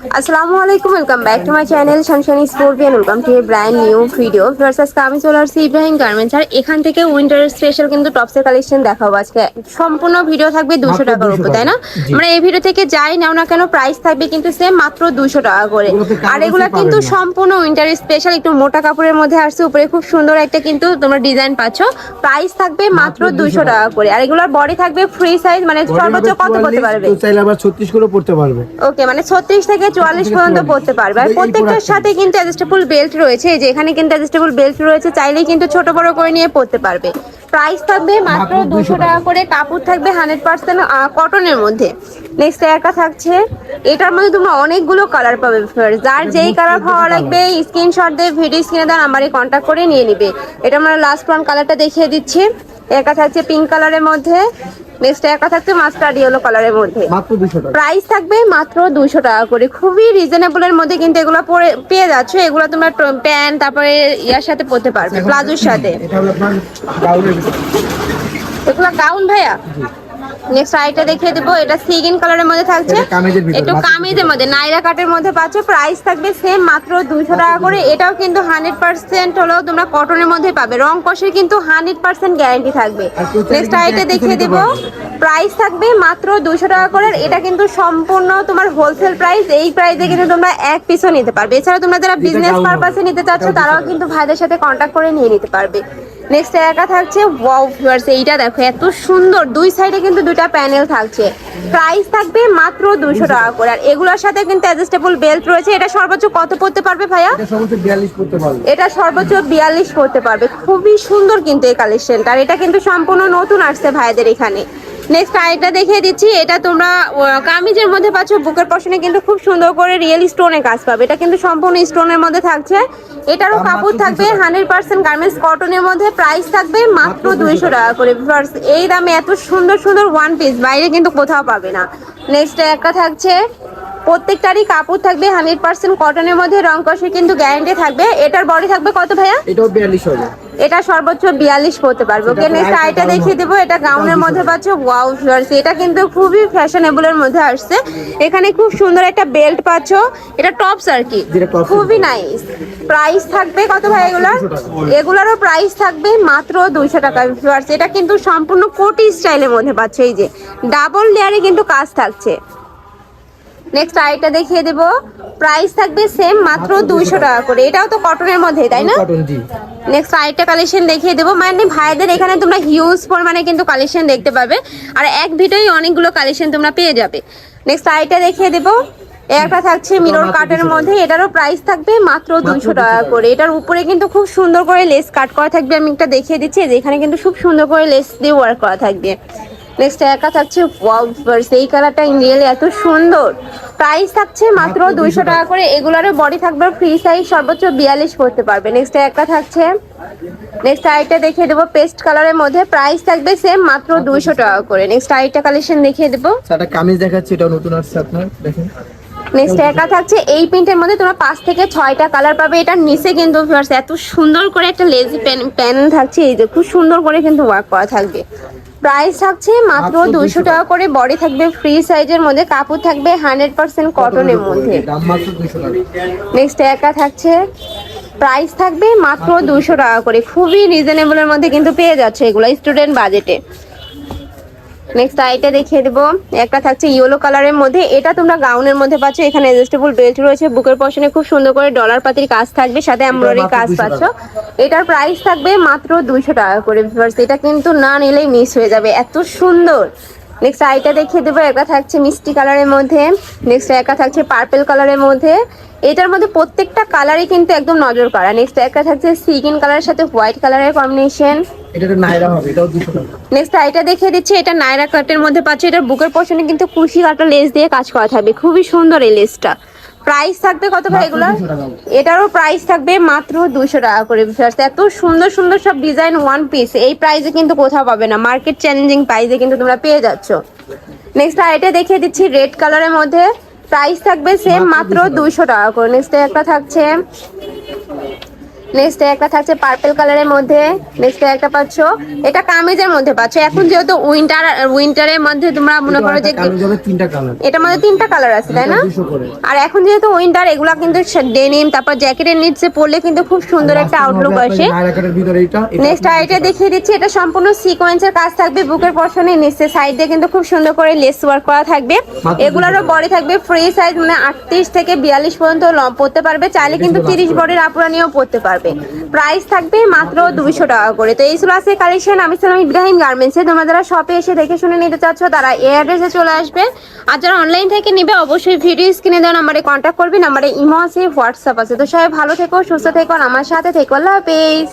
আসসালামু আলাইকুম welcome back to my channel Shanshani scorpion welcome to a brand new video versus আমি চলে আসছি ইব্রাহিম গার্মেন্টস আর এখান থেকে উইন্টার স্পেশাল কিন্তু টপসের কালেকশন দেখাবো। আজকে সম্পূর্ণ ভিডিও থাকবে দুশো টাকার 200 উপর তাই না। আমরা এই ভিডিও থেকে যাই নাও না কেন প্রাইস থাকবে কিন্তু সেম মাত্র দুশো টাকা করে। আর এগুলো কিন্তু সম্পূর্ণ উইন্টার স্পেশাল একটু মোটা কাপড়ের মধ্যে আসছে উপরে খুব সুন্দর একটা কিন্তু তোমরা ডিজাইন পাচ্ছ। প্রাইস থাকবে মাত্র মাত্র 200 দুশো টাকা। করে। আর এগুলোর বডি থাকবে ফ্রি সাইজ মানে সর্বোচ্চ কত করতে পারবে? চাইলে আবার 36 করে পড়তে পারবে। ওকে মানে ছত্রিশ থেকে চুয়াল্লিশ পর্যন্ত পড়তে পারবে। আর প্রত্যেকটার সাথে কিন্তু অ্যাডজাস্টেবল বেল্ট রয়েছে যে এখানে কিন্তু অ্যাডজাস্টেবল বেল্ট রয়েছে চাইলেই কিন্তু ছোট বড় করে নিয়ে পড়তে পারবে। প্রাইস থাকবে মাত্র মাত্র 200 দুশো টাকা। করে কাপড় থাকবে হান্ড্রেড পার্সেন্ট কটনের মধ্যে। নেক্সট একটা থাকছে এটার মধ্যে তোমরা অনেকগুলো কালার পাবে যার যেই কালার ভালো লাগবে স্ক্রিনশট দিয়ে ভিডিও স্ক্রিনে দেওয়ার নাম্বারে কন্ট্যাক্ট করে নিয়ে নিবে। এটা আমরা লাস্ট ওয়ান কালারটা দেখিয়ে দিচ্ছি। একা থাকছে পিঙ্ক কালারের মধ্যে। নেক্সট একা থাকছে মাস্টার্ড ইয়েলো কালারের মধ্যে। মাত্র 200 প্রাইস থাকবে মাত্র দুশো টাকা করে। খুবই রিজনেবলের মধ্যে কিন্তু এগুলো পরে পেয়ে যাচ্ছ। এগুলো তোমরা প্যান্ট তারপরে ইয়ার সাথে পরতে পারবে প্লাজোর সাথে। এগুলো গাউন ভাইয়া? নেক্সট আইটা দেখিয়ে দেবো। এটা সিগিন কালারের মধ্যে থাকছে। একটু কামিজের মধ্যে নাইরা কাটের মধ্যে পাচ্ছ। প্রাইস থাকবে সেম মাত্র দুশো টাকা করে। এটাও কিন্তু হান্ড্রেড পার্সেন্ট হলেও তোমরা কটনের মধ্যে পাবে। রং কষের কিন্তু হান্ড্রেড পার্সেন্ট গ্যারান্টি থাকবে। নেক্সট আইটা দেখিয়ে দেবো। প্রাইস থাকবে মাত্র দুশো টাকা করে। এটা কিন্তু সম্পূর্ণ তোমার হোলসেল প্রাইস এই প্রাইসে কিন্তু তোমরা এক পিসও নিতে পারবে। এছাড়া তোমরা যারা বিজনেস পারপাসে নিতে চাচ্ছ তারাও কিন্তু ভাইদের সাথে কন্ট্যাক্ট করে নিয়ে নিতে পারবে। নেক্সট একা থাকছে ওয়াও ভিউয়ার্স এইটা দেখো এত সুন্দর। দুই সাইডে কিন্তু দুইটা প্যানেল থাকছে। প্রাইস থাকবে মাত্র দুশো টাকা করে। আর এগুলোর সাথে কিন্তু অ্যাডজাস্টেবল বেল্ট রয়েছে। এটা সর্বোচ্চ কত পড়তে পারবে ভাইয়া? এটা সমস্ত 42 পড়তে পারবে। এটা সর্বোচ্চ বিয়াল্লিশ পড়তে পারবে। খুবই সুন্দর কিন্তু এই কালেকশনটা আর এটা কিন্তু সম্পূর্ণ নতুন আসছে ভাইদের এখানে। নেক্সট আরেকটা দেখিয়ে দিচ্ছি এটা তোমরা কামিজের মধ্যে পাচ্ছ বুকের পশনে কিন্তু খুব সুন্দর করে রিয়েল স্টোনের কাজ পাবে। এটা কিন্তু সম্পূর্ণ স্টোনের মধ্যে থাকছে। এটারও কাপড় থাকবে 200 হান্ড্রেড পার্সেন্ট গার্মেন্টস কটনের মধ্যে প্রাইস থাকবে মাত্র মাত্র 200 দুইশো টাকা করে। এই দামে এত সুন্দর সুন্দর ওয়ান পিস বাইরে কিন্তু কোথাও পাবে না। নেক্সট একটা থাকছে প্রত্যেকটারই কাপড় থাকবে হান্ড্রেড পার্সেন্ট কটনের মধ্যে রং কষে কিন্তু গ্যারান্টি থাকবে। এটার বডি থাকবে কত ভাইয়া? এটাও 42 হবে। এটা সর্বোচ্চ বিয়াল্লিশ পড়তে পারব। ওকে সেটা নেক্সট আইটা দেখিয়ে দেবো। এটা গাউনের মধ্যে পাচ্ছ। ওয়াও ভিউয়ার্স এটা কিন্তু খুবই ফ্যাশনেবলের মধ্যে আসছে। এখানে খুব সুন্দর একটা বেল্ট পাচ্ছ। এটা টপস আর কি। খুবই নাইস প্রাইস থাকবে কত ভাই এগুলার? এগুলারও প্রাইস থাকবে মাত্র দুইশো টাকা। ভিউয়ার্স এটা কিন্তু সম্পূর্ণ কোটি স্টাইলের মধ্যে পাচ্ছ। এই যে ডাবল লেয়ারে কিন্তু কাজ থাকছে। নেক্সট আইটা দেখিয়ে দেবো। প্রাইস থাকবে সেম মাত্র মাত্র 200 দুইশো টাকা করে। এটাও তো কটনের মধ্যে তাই না? নেক্সট আরেকটা কালেকশন দেখিয়ে দেবো। মানে ভাইদের এখানে তোমরা হিউজ পরিমাণে কিন্তু কালেকশন দেখতে পাবে। আর এক ভিডিওই অনেকগুলো কালেকশন তোমরা পেয়ে যাবে। নেক্সট আরেকটা দেখিয়ে দেবো। একটা থাকছে মিরর কাটের মধ্যে। এটারও প্রাইস থাকবে মাত্র 200 টাকা। করে। এটার উপরে কিন্তু খুব সুন্দর করে লেস কাট করা থাকবে। আমি একটা দেখিয়ে দিচ্ছি। এখানে কিন্তু খুব সুন্দর করে লেস দিয়ে ওয়ার্ক করা থাকবে। নেক্সট একা থাকছে ওয়াও এই কালারটা রিয়েলি এত সুন্দর। প্রাইস থাকছে মাত্র মাত্র 200 দুইশো টাকা করে এগুলারও বডি থাকবে ফ্রি সাইজ সর্বোচ্চ বিয়াল্লিশ করতে পারবে। নেক্সট একটা থাকছে। নেক্সট আইটা দেখিয়ে দেবো পেস্ট কালারের মধ্যে প্রাইস থাকবে সেম মাত্র দুইশো টাকা করে। নেক্সট আইটা কালেকশন দেখিয়ে দেবো। সেটা কামিজ দেখাচ্ছি এটাও নতুন আসছে আপনার দেখেন। নেক্সট একা থাকছে এই প্রিন্টের মধ্যে তোমরা পাঁচ থেকে ছয়টা কালার পাবে। এটার নিচে কিন্তু এত সুন্দর করে একটা লেজি প্যানেল থাকছে এই যে খুব সুন্দর করে কিন্তু ওয়ার্ক করা থাকবে। প্রাইস থাকছে মাত্র দুশো দুইশো টাকা করে। বডি থাকবে ফ্রি সাইজের মধ্যে কাপড় থাকবে হান্ড্রেড পার্সেন্ট কটনের মধ্যে। দাম মাত্র 200 টাকা। নেক্সট একা থাকছে। প্রাইস থাকবে মাত্র দুশো টাকা করে। খুবই রিজনেবলের মধ্যে কিন্তু পেয়ে যাচ্ছে এগুলো স্টুডেন্ট বাজেটে নেক্সট আইটা দেখিয়ে দেবো। একটা থাকছে ইয়েলো কালারের মধ্যে। এটা তোমরা গাউনের মধ্যে পাচ্ছ। এখানে অ্যাডজাস্টেবল বেল্ট রয়েছে। বুকের পশনে খুব সুন্দর করে ডলার পাতির কাজ থাকবে। সাথে এমব্রয়ডারি কাজ পাচ্ছ। এটার প্রাইস থাকবে মাত্র দুইশো টাকা করে। এটা কিন্তু না নিলেই মিস হয়ে যাবে। এত সুন্দর। নেক্সট আইটা দেখিয়ে দেবো। একটা থাকছে মিষ্টি কালারের মধ্যে। নেক্সট একা থাকছে পার্পেল কালারের মধ্যে। এটার মধ্যে প্রত্যেকটা কালারই কিন্তু একদম নজর কাড়া নেক্সট একটা থাকছে সিগিন কালারের সাথে হোয়াইট কালারের কম্বিনেশন এটা একটা নাইরা হবে এটাও 200 টাকা। নেক্সট আইটা দেখিয়ে দিচ্ছি এটা কাটের মধ্যে পাচ্ছ। এটার বুকের পশনে কিন্তু কুশি কাটা লেস দিয়ে কাজ করা থাকবে। খুবই সুন্দর এই লেসটা প্রাইস থাকবে কত ভাই এগুলো? এটারও প্রাইস থাকবে মাত্র দুশো টাকা করে। এত সুন্দর সুন্দর সব ডিজাইন ওয়ান পিস এই প্রাইসে কিন্তু কোথাও পাবে না। মার্কেট চ্যালেঞ্জিং প্রাইসে কিন্তু তোমরা পেয়ে যাচ্ছ। নেক্সট আইটা দেখিয়ে দিচ্ছি রেড কালারের মধ্যে। প্রাইস থাকবে সেম মাত্র মাত্র 200 টাকা। দুইশো টাকা করে। নেক্সট একটা থাকছে নেক্সট একটা থাকছে পার্পল কালারের মধ্যে নেক্সট একটা পাচ্ছ। এটা কামিজের মধ্যে পাচ্ছ। এখন যেহেতু উইন্টার উইন্টারের মধ্যে তোমরা মনে করো যে এটার মধ্যে তিনটা কালার আছে তাই না? আর এখন যেহেতু উইন্টার এগুলা কিন্তু ডেনিম তারপর জ্যাকেটের নিচে পরলে কিন্তু খুব সুন্দর একটা আউটলুক আসে। এটা এটা নেক্সট আর এটা দেখিয়ে দিচ্ছি এটা সম্পূর্ণ সিকোয়েন্সের কাজ থাকবে বুকের পশনে নিচে সাইড কিন্তু খুব সুন্দর করে লেস ওয়ার্ক করা থাকবে। এগুলোরও বডি থাকবে ফ্রি সাইজ মানে আটত্রিশ থেকে বিয়াল্লিশ পর্যন্ত পড়তে পারবে। চাইলে কিন্তু তিরিশ বডির আপুরা নিয়েও পড়তে পারবে। প্রাইস থাকবে মাত্র দুইশো টাকা করে। তো এই ছিল আছে কালেকশন আমি ছিলাম ইব্রাহিম গার্মেন্টসে তোমরা যারা শপে এসে দেখে শুনে নিতে চাচ্ছ, তারা এই অ্যাড্রেসে চলে আসবে। আর যারা অনলাইন থেকে নেবে, অবশ্যই ভিডিও স্ক্রিনে দেওয়া নাম্বারে কন্ট্যাক্ট করবে। নাম্বারে ইমো আছে হোয়াটসঅ্যাপ আছে। তো সবাই ভালো থেকো, সুস্থ থেকো আমার সাথে থেকো। আল্লাহ হাফেজ।